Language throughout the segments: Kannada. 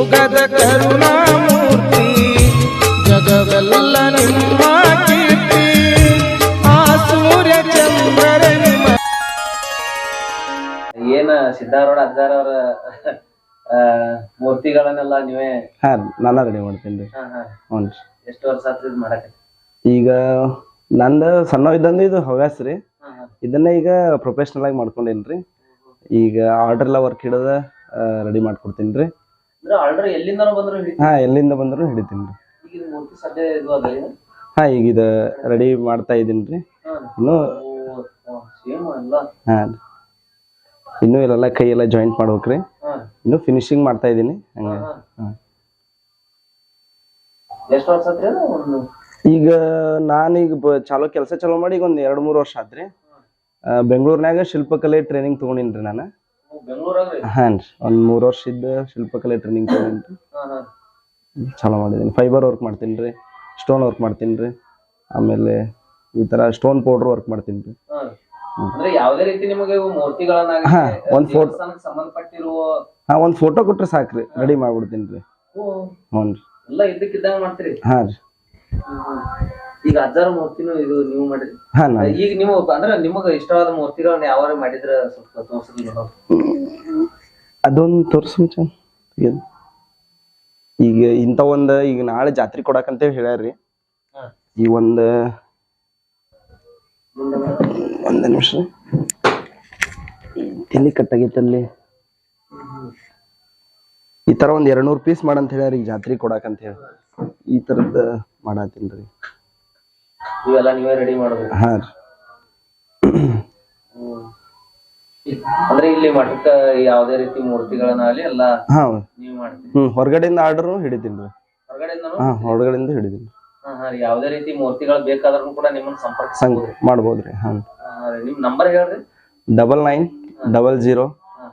ಯುಗದ ಕರುಣಾಮೂರ್ತಿ ಜಗವೆಲ್ಲ ನಿಮ್ಮ ಕೀರ್ತಿ ಆ ಸೂರ್ಯ ಚಂದ್ರ ನಿಮ್ಮ ಏನ ಸಿದ್ದಾರೂಢ ಅಜ್ಜಾರವರ ಮೂರ್ತಿಗಳನ್ನೆಲ್ಲ ನೀವೇ ಹಾ ನಾನ ರೆಡಿ ಮಾಡ್ತೀನಿ ರೀ. ಹಾ ಹಾ. ಹ್ಞೂ ರೀ. ಎಷ್ಟು ವರ್ಷ ಆತ್ರಿ ಇದು ಮಾಡಕ ಈಗ ನಂದು ಸಣ್ಣ ಇದ್ದಂದು ಇದು ಹವ್ಯಾಸ ರೀ. ಹಾ ಹಾ. ಇದನ್ನ ಈಗ ಪ್ರೊಫೆಷನಲ್ ಆಗಿ ಮಾಡ್ಕೊಂಡೇನ್ರಿ ಈಗ ಆರ್ಡರ್ ಎಲ್ಲ ವರ್ಕ್ ಹಿಡದ ರೆಡಿ ಮಾಡ್ಕೊಡ್ತೀನಿ ರೀ. ಆರ್ಡರ್ ಎಲ್ಲಿಂದನೋ ಬಂದ್ರು ಹಾ ಎಲ್ಲಿಂದ ಬಂದ್ರು ಹಿಡಿತೀನಿ ಈಗ ಮೂರ್ತಿ ಸದ್ಯ ಇದು ಅದ ಏನು? ಹಾ ಈಗ ಇದು ರೆಡಿ ಮಾಡ್ತಾ ಇದೀನಿ ರೀ. ಇನ್ನು ಸೇಮ್ ಅಲ್ಲ. ಹಾ. ಇನ್ನೂ ಇಲ್ಲೆಲ್ಲ ಕೈ ಎಲ್ಲ ಜಾಯಿಂಟ್ ಮಾಡ್ಬೇಕ್ರಿ. ಇನ್ನು ಫಿನಿಶಿಂಗ್ ಮಾಡ್ತಾ ಇದೀನಿ ಹಂಗೆ. ಎಷ್ಟು ವರ್ಷ ಆತ್ರಿ ಈಗ ನಾನೀಗ ಚಾಲೋ ಕೆಲಸ ಚಾಲೋ ಮಾಡಿ ಈಗ ಒಂದು ಎರಡು ಮೂರು ವರ್ಷ ಆತ್ರಿ. ಬೆಂಗಳೂರಿನಾಗ ಶಿಲ್ಪಕಲೆ ಟ್ರೈನಿಂಗ್ ತಗೊಂಡಿನ್ರಿ ನಾನು. ಬೆಂಗಳೂರಾಗ ರೀ ರೀ. ಒಂದು ಮೂರು ವರ್ಷ ಇದ್ದ ಶಿಲ್ಪಕಲೆ ಟ್ರೈನಿಂಗ್ ರೀ ಹಾ ಚಾಲೋ ಮಾಡಿದ್ದೀನಿ ಫೈಬರ್ ವರ್ಕ್ ಮಾಡ್ತೀನಿ ರೀ. ಸ್ಟೋನ್ ವರ್ಕ್ ಮಾಡ್ತೀನಿ ರೀ. ಆಮೇಲೆ ಈ ತರ ಸ್ಟೋನ್ ಪೌಡರ್ ವರ್ಕ್ ಮಾಡ್ತೀನಿ ರೀ. ಅಂದ್ರೆ ಯಾವ್ದೇ ರೀತಿ ನಿಮಗೆ ಇವು ಮೂರ್ತಿಗಳನ್ನಾಗಿ ಹಾ, ಒಂದ್ photo- ದೇವಸ್ಥಾನಕ್ಕೆ ಸಂಬಂಧಪಟ್ಟಿರುವ ಹಾಂ ಒಂದು ಫೋಟೋ ಕೊಟ್ರೆ ಸಾಕ್ರಿ ರೀ. ರೆಡಿ ಮಾಡ್ಬಿಡ್ತೀನಿ ರೀ. ಹ್ಞೂ ರೀ. ಎಲ್ಲ ಇದ್ದಕ್ಕಿದ್ದಂಗ ಮಾಡ್ತೀರಿ? ಹಾಂ ರೀ. ಈಗ ಅಜ್ಜಾರ ಮೂರ್ತಿನೂ ಇದು ನೀವು ಮಾಡಿರಿ ಹಾ ಈಗ ನೀವು ಅಂದ್ರೆ ನಿಮಗ ಇಷ್ಟವಾದ ಮೂರ್ತಿಗಳನ್ನ ಯಾವಾಗ ಮಾಡಿದ್ರ ಸ್ವಲ್ಪ ತೋರ್ಸಿದ್ರಿ. ಅದೊಂದು ತೋರಿಸು ಈಗ ಇಂಥ ಒಂದ್ ಈಗ ನಾಳೆ ಜಾತ್ರೆ ಕೊಡಕ್ ಹೇಳ್ಯಾರ್ರಿ. ಹಾ. ಈ ಒಂದ್ ಒಂದ್ ನಿಮಿಷ. ಎಲ್ಲಿ ಕಟ್ಟಾಗೈತಲ್ಲಿ? ಈ ತರ ಒಂದ್ ಎರಡ್ ನೂರ್ ಪೀಸ್ ಮಾಡಂತ ಹೇಳ್ಯಾರ ಈಗ ಜಾತ್ರೆ ಅಂತ ಹೇಳಿ ಈ ತರದ್ ಮಾಡತ್ತೀನಿ ರೀ ಇವೆಲ್ಲ ನೀವೇ ರೆಡಿ ಮಾಡಬೇಕು ಹಾ ರೀ. ಅಂದ್ರೆ ಇಲ್ಲಿ ಮಠಕ್ಕ ಯಾವ್ದೇ ರೀತಿ ಮೂರ್ತಿಗಳನ್ನಾಗಲಿ ಎಲ್ಲ ಹಾ ನೀವು ಮಾಡ್ತೀರಿ. ಹ್ಮ್ ಹೊರಗಡೆಯಿಂದ ಆರ್ಡರ್ ಹಿಡಿತೀನಿ ರೀ. ಹೊರಗಡೆಯಿಂದನು? ಹಾ ಹೊರಗಡೆಯಿಂದ ಹಿಡಿತೀನಿ. ಹಾ, ಹಾ ರೀ. ಯಾವ್ದೇ ರೀತಿ ಮೂರ್ತಿಗಳು ಬೇಕಾದ್ರೂ ಕೂಡ ನಿಮ್ಮನ್ನ ಸಂಪರ್ಕ ಮಾಡಬಹುದು ಮಾಡ್ಬೋದ್ರಿ ಹಾ. ನಿಮ್ ನಂಬರ್ ಹೇಳ್ರಿ. Double nine double zero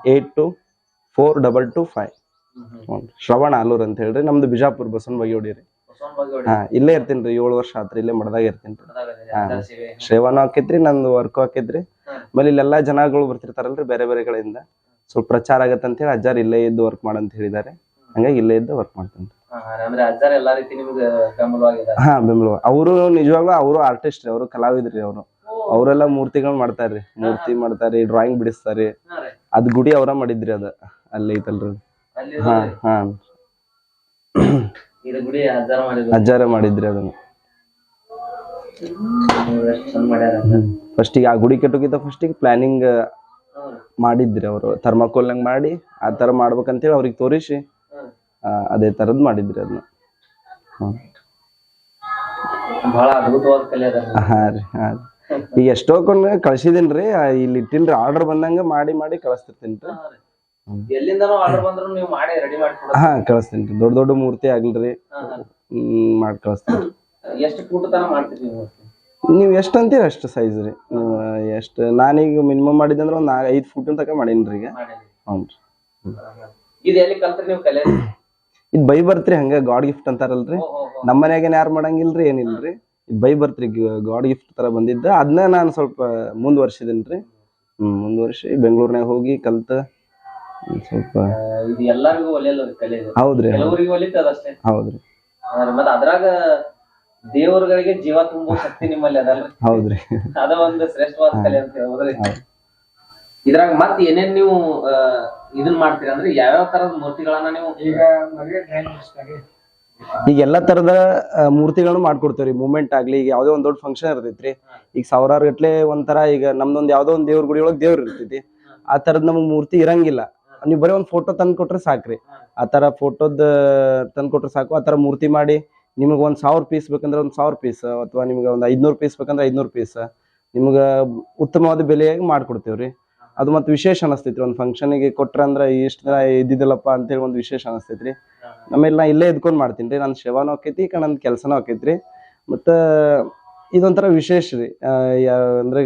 eight two four double two five. Shravana Alur ಅಂತ ಹೇಳ್ರಿ. ನಮ್ದು ಬಿಜಾಪುರ್ ಬಸವನ ರೀ. ಬಾಗೇವಾಡಿ ಹಾ ಇಲ್ಲೇ ಇರ್ತೀನಿ ರೀ ಏಳು ವರ್ಷ ಆತ್ರಿ ಇಲ್ಲೇ ಮಠದಾಗ ಇರ್ತೀನಿ ರೀ. ಶ್ರೇವಾನು ಆಕೈತ್ರಿ ನಂದು ವರ್ಕ್ ಹಾಕೈತ್ರಿ. ಆಮೇಲೆ ಇಲ್ಲೆಲ್ಲಾ ಜನಗಳು ಬರ್ತಿರ್ತಾರಲ್ರಿ ಬೇರೆ ಬೇರೆ ಕಡೆಯಿಂದ. ಸ್ವಲ್ಪ ಪ್ರಚಾರ ಆಗತ್ತೆ ಅಂತ ಹೇಳಿ ಅಜ್ಜಾರ್ ಇಲ್ಲೇ ಇದ್ದು ವರ್ಕ್ ಮಾಡಂತ ಹೇಳಿದ್ದಾರೆ. ಹಂಗಾಗಿ ಇಲ್ಲೇ ಇದ್ದು ವರ್ಕ್ ಮಾಡ್ತೀನಿ ಹಾ, ಬೆಂಬಲ ಅವರು ನಿಜವಾಗ್ಲೂ ಅವರು ಆರ್ಟಿಸ್ಟ್ ರೀ ಅವರು ಕಲಾವಿದ್ರಿ ಅವರು. ಅವರೆಲ್ಲ ಮೂರ್ತಿಗಳ್ ಮಾಡ್ತಾರ್ರಿ ಮೂರ್ತಿ ಮಾಡ್ತಾರ್ರಿ ಡ್ರಾಯಿಂಗ್ ಬಿಡಿಸ್ತಾರ್ರಿ ಅದ್ ಗುಡಿ ಅವರ ಮಾಡಿದ್ರಿ ಅದ. ಅಲ್ಲಿ ಐತಲ್ರಿ ಹಾ ಹಾ. ಅಜ್ಜಾರ ಮಾಡಿದ್ರು ಅದನ್ನ. ಫಸ್ಟಿಗೆ ಆ ಗುಡಿ ಕಟ್ಟೋಕ್ಕಿಂತ ಫಸ್ಟಿಗೆ ಪ್ಲಾನಿಂಗ್. ಮಾಡಿದ್ರಿ ಅವರು. ಥರ್ಮಾಕೋಲ್ನಂಗ್ ಮಾಡಿ ಆ ಥರ ಮಾಡ್ಬೇಕಂತೇಳಿ ಅವ್ರಿಗೆ ತೋರಿಸಿ ಅದೇ ಥರದ್ದು ಮಾಡಿದ್ರಿ ಅದನ್ನ. ಬಹಳ ಅದ್ಭುತವಾದ ಕಲೆ ಅದ. ಹಾ ರೀ ಹಾ ರೀ. ಈಗ ಎಷ್ಟೋ ಕೊಂಡ್ ಕಳ್ಸಿದೀನ್ರಿ ಆ, ಇಲ್ಲಿ ಇಟ್ಟಿಲ್ರಿ ಆರ್ಡರ್ ಬಂದಂಗ ಮಾಡಿ ಮಾಡಿ ಕಳಿಸ್ತಿರ್ತೀನಿ ರೀ. ಎಲ್ಲಿಂದನೋ ಆರ್ಡರ್ ಬಂದ್ರು ನೀವು ಮಾಡಿ ರೆಡಿ ಮಾಡಿ ಕೊಡೋದು. ಹಾ ಕಳಿಸ್ತೀನಿ. ರೀ ದೊಡ್ಡ ದೊಡ್ಡ ಮೂರ್ತಿ ಆಗ್ಲ್ರಿ ಹಾ, ಹಾ. ಮಾಡಿ ಕಳಿಸ್ತೀನಿ. ಎಷ್ಟು ಫೂಟ್ ತನ ಮಾಡ್ತೀರಿ ನೀವು ನೀವು ಎಷ್ಟು ಅಂತೀರ ಅಷ್ಟು ಸೈಜ್ ರೀ? ಎಷ್ಟು ನಾನೀಗ ಮಿನಿಮಮ್ ಮಾಡಿದಂದ್ರೆ ಒಂದು ಐದು ಫುಟ್ ತನಕ ಮಾಡೀನಿ ರೀ ಈಗ. ಹ್ಞೂ ರೀ. ಇದು ಎಲ್ಲಿ ಕಲ್ತ್ರಿ ನೀವು ಕಲೆ? ಇದು ಬೈ ಬರ್ತ್ರಿ ಹಂಗೆ ಗಾಡ್ ಗಿಫ್ಟ್ ಅಂತಾರಲ್ರಿ. ಓ, ಓ, ಓ. ನಮ್ಮ ಮನೆಯಾಗೇನು ಯಾರು ಮಾಡಂಗಿಲ್ರಿ ಏನಿಲ್ರಿ. ಇದು ಬೈ ಬರ್ತ್ರಿ ಗಾಡ್ ಗಿಫ್ಟ್ ತರ ಬಂದಿದ್ದ. ಅದನ್ನ ನಾನು ಸ್ವಲ್ಪ ಮುಂದುವರ್ಸಿದ್ದೀನಿ ರೀ ಹ್ಞೂ ಮುಂದುವರ್ಸಿ ಬೆಂಗಳೂರಿನಾಗ ಹೋಗಿ ಕಲ್ತ ಸ್ವಲ್ಪ. ಇದು ಎಲ್ಲರಿಗೂ ಒಲಿಯಲ್ಲ ಕಲೆ ಇದು ಹೌದ್ರಿ ಕೆಲವರಿಗೆ ಒಲಿತದ ಅಷ್ಟೇ. ಹೌದ್ರಿ ಮತ್ತ ಅದ್ರಾಗ ದೇವರುಗಳಿಗೆ ಜೀವ ತುಂಬುವ ಶಕ್ತಿ ನಿಮ್ಮಲ್ಲಿ ಅದಲ್ರಿ ಹೌದ್ರಿ ಅದ ಒಂದು ಶ್ರೇಷ್ಠವಾದ ಕಲೆ ಅಂತ ಹೇಳ್ಬೋದ್ರಿ ಇದ್ರಾಗ ಮತ್ ಏನೇನ್ ನೀವು ಆ, ಇದನ್ ಮಾಡ್ತೀರಿ ಅಂದ್ರೆ ಯಾವ್ಯಾವ ತರದ ಮೂರ್ತಿಗಳನ್ನ ನೀವು ಈಗ ಮದುವೆ ಡ್ರಾಯಿಂಗ್ ಬಿಡಿಸ್ತಾರೆ ಈಗ ಎಲ್ಲಾ ತರದ ಆ, ಮೂರ್ತಿಗಳನ್ನು ಮಾಡ್ಕೊಡ್ತೇವ್ರಿ. ಮೂಮೆಂಟ್ ಆಗ್ಲಿ ಈಗ ಯಾವ್ದೋ ಒಂದ್ ದೊಡ್ಡ ಫಂಕ್ಷನ್ ಇರ್ತೈತ್ರಿ. ಈಗ ಸಾವಿರಾರು ಗಟ್ಲೆ ಒಂಥರ ಈಗ ನಮ್ದೊಂದ್ ಯಾವ್ದೋ ಒಂದ್ ದೇವ್ರ ಗುಡಿ ಒಳಗ್ ದೇವ್ರ ಇರ್ತೈತಿ. ಆ ತರದ್ ನಮಗ್ ಮೂರ್ತಿ ಇರಂಗಿಲ್ಲ. ನೀವ್ ಬರೀ ಒಂದು ಫೋಟೋ ತಂದು ಕೊಟ್ರೆ ಸಾಕ್ರಿ. ಆ ತರ ಫೋಟೋದ ತಂದು ಕೊಟ್ರೆ ಸಾಕು. ಆ ತರ ಮೂರ್ತಿ ಮಾಡಿ ನಿಮಗೆ ಒಂದು ಸಾವಿರ ಪೀಸ್ ಬೇಕಂದ್ರೆ ಒಂದು ಸಾವಿರ ಪೀಸ್ ಅಥವಾ ನಿಮ್ಗೆ ಒಂದು ಐದ್ನೂರು ಪೀಸ್ ಬೇಕಂದ್ರೆ ಐದ್ನೂರು ಪೀಸ್ ನಿಮ್ಗೆ ಉತ್ತಮವಾದ ಬೆಲೆಯಾಗಿ ಮಾಡ್ಕೊಡ್ತೇವ್ರಿ. ಅದು ಮತ್ತೆ ವಿಶೇಷ ಅನಸ್ತೈತ್ರಿ. ಒಂದು ಫಂಕ್ಷನ್ಗೆ ಕೊಟ್ರ ಅಂದ್ರೆ ಇಷ್ಟು ದಿನ ಇದ್ದಿದ್ದಲ್ಲಪ್ಪ ಅಂತೇಳಿ ಒಂದು ವಿಶೇಷ ಅನಸ್ತೈತ್ರಿ. ಆಮೇಲೆ ನಾ ಇಲ್ಲೇ ಇದ್ಕೊಂಡು ಮಾಡ್ತೀನಿ ರೀ ನನ್ನ ಸೇವಾನು ಆಕೈತಿ ಈಗ ನನ್ನ ಕೆಲಸನೂ ಆಕೈತ್ರಿ. ಮತ್ತು ಇದೊಂಥರ ವಿಶೇಷ ರೀ. ಅಂದರೆ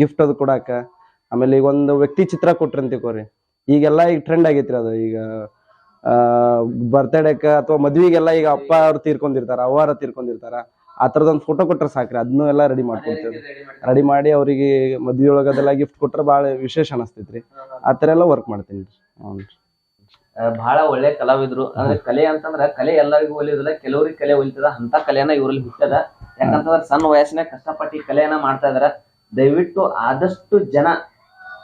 ಗಿಫ್ಟ್ ಅದು ಕೊಡಾಕ. ಆಮೇಲೆ ಈಗ ಒಂದು ವ್ಯಕ್ತಿ ಚಿತ್ರ ಕೊಟ್ರಿ ಅಂತ ತಿಳ್ಕೊರಿ ಈಗೆಲ್ಲ ಈಗ ಟ್ರೆಂಡ್ ಆಗೈತ್ರಿ ಅದು. ಈಗ ಬರ್ತಡೇಕ ಅಥವಾ ಮದ್ವಿಗೆಲ್ಲ ಈಗ ಅಪ್ಪ ಅವ್ರು ತೀರ್ಕೊಂಡಿರ್ತಾರ ಅವ್ವಾರ ತೀರ್ಕೊಂಡಿರ್ತಾರ, ಆ ಥರದೊಂದು ಫೋಟೋ ಕೊಟ್ರೆ ಸಾಕ್ರಿ. ಅದನ್ನೂ ಎಲ್ಲ ರೆಡಿ ಮಾಡ್ಕೊಡ್ತೇವೆ ರೆಡಿ ಮಾಡಿ ಅವರಿಗೆ ಮದ್ವೆ ಒಳಗೆ ಅದೆಲ್ಲ ಗಿಫ್ಟ್ ಕೊಟ್ರೆ ಭಾಳ ವಿಶೇಷ ಅನಸ್ತೈತ್ರಿ. ಆ ಥರ ಎಲ್ಲ ವರ್ಕ್ ಮಾಡ್ತೀನಿ ರೀ. ಹ್ಞೂ ಬಹಳ ಒಳ್ಳೆ ಕಲಾವಿದ್ರು. ಅಂದ್ರೆ ಕಲೆ ಅಂತಂದ್ರ ಕಲೆ ಎಲ್ಲರಿಗೂ ಒಲಿಯೋದಿಲ್ಲ ಕೆಲವ್ರಿಗೆ ಕಲೆ ಒಲಿತದ ಅಂತ ಕಲೆಯನ್ನ ಇವ್ರಲ್ಲಿ ಹುಟ್ಟದ. ಯಾಕಂತಂದ್ರ ಸಣ್ಣ ವಯಸ್ಸಿನ ಕಷ್ಟಪಟ್ಟು ಕಲೆಯನ್ನ ಮಾಡ್ತಾ ಇದಾರೆ. ದಯವಿಟ್ಟು ಆದಷ್ಟು ಜನ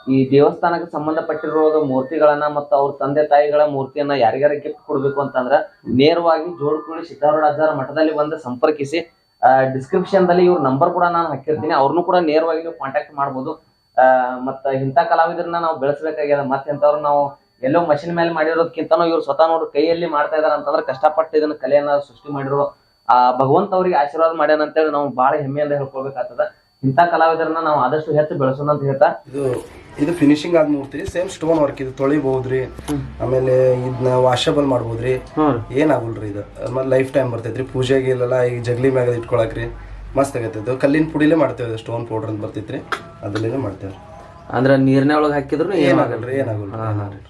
ಈ ದೇವಸ್ಥಾನಕ್ಕೆ ಸಂಬಂಧಪಟ್ಟಿರುವ ಮೂರ್ತಿಗಳನ್ನ ಮತ್ತ ಅವ್ರ ತಂದೆ ತಾಯಿಗಳ ಮೂರ್ತಿಯನ್ನ ಯಾರಿಗಾರ ಗಿಫ್ಟ್ ಕೊಡ್ಬೇಕು ಅಂತಂದ್ರ ನೇರವಾಗಿ ಜೋಡಕುಳಿ ಸಿದ್ದಾರೂಢ ಮಠದಲ್ಲಿ ಬಂದು ಸಂಪರ್ಕಿಸಿ ಡಿಸ್ಕ್ರಿಪ್ಷನ್ ದಲ್ಲಿ ಇವ್ರ ನಂಬರ್ ಕೂಡ ನಾನು ಹಾಕಿರ್ತೀನಿ. ಅವ್ರನ್ನು ಕೂಡ ನೇರವಾಗಿ ನೀವು ಕಾಂಟ್ಯಾಕ್ಟ್ ಮಾಡ್ಬೋದು. ಮತ್ತ ಇಂಥ ಕಲಾವಿದರನ್ನ ನಾವು ಬೆಳೆಸಬೇಕಾಗ್ಯದ. ಮತ್ತೆ ಇಂಥವ್ರು ನಾವು ಎಲ್ಲೋ ಮಷಿನ್ ಮೇಲೆ ಮಾಡಿರೋದಕ್ಕಿಂತನೂ ಇವ್ರು ಸ್ವತಃ ನೋಡ್ರಿ ಕೈಯಲ್ಲಿ ಮಾಡ್ತಾ ಇದಾರೆ ಅಂತಂದ್ರೆ ಕಷ್ಟಪಟ್ಟು ಇದನ್ನ ಕಲೆಯನ್ನ ಸೃಷ್ಟಿ ಮಾಡಿರೋ, ಆ, ಭಗವಂತ ಅವ್ರಿಗೆ ಆಶೀರ್ವಾದ ಮಾಡ್ಯಾನ ಅಂತೇಳಿ ನಾವು ಬಹಳ ಹೆಮ್ಮೆಯಿಂದ ಹೇಳ್ಕೊಳ್ಬೇಕಾಗ್ತದ. ಇಂಥ ಕಲಾವಿದರನ್ನ ನಾವು ಆದಷ್ಟು ಹೆಚ್ಚು ಬೆಳೆಸೋಣ ಅಂತ ಹೇಳ್ತಾ ಇದು ಇದು ಫಿನಿಶಿಂಗ್ ಆದ ಮೂರ್ತಿ ಸೇಮ್ ಸ್ಟೋನ್ ವರ್ಕ್ ಇದು ತೊಳಿಬಹುದ್ರಿ ಆಮೇಲೆ ಇದನ್ನ ವಾಷಬಲ್ ಮಾಡ್ಬೋದ್ರಿ. ಏನಾಗಲ್ರಿ ಇದು? ಆಮೇಲೆ ಲೈಫ್ ಟೈಮ್ ಬರ್ತೈತ್ರಿ ಪೂಜೆಗೆ ಇಲ್ಲೆಲ್ಲ ಈಗ ಜಗ್ಲಿ ಮ್ಯಾಗ ಇಟ್ಕೊಳಕ್ರಿ ಮಸ್ತ್ ಆಗತ್ತೆ ಇದು ಕಲ್ಲಿನ ಪುಡಿಲೇ ಮಾಡ್ತೇವೆ ಸ್ಟೋನ್ ಪೌಡರ್ ಅಂತ ಬರ್ತೈತ್ರಿ ಅದರಲ್ಲೇ ಮಾಡ್ತೇವೆ ಅಂದ್ರ ನೀರಿನ ಒಳಗೆ ಹಾಕಿದ್ರು ಏನಾಗಲ್ರಿ ಏನಾಗಲ್ರಿ.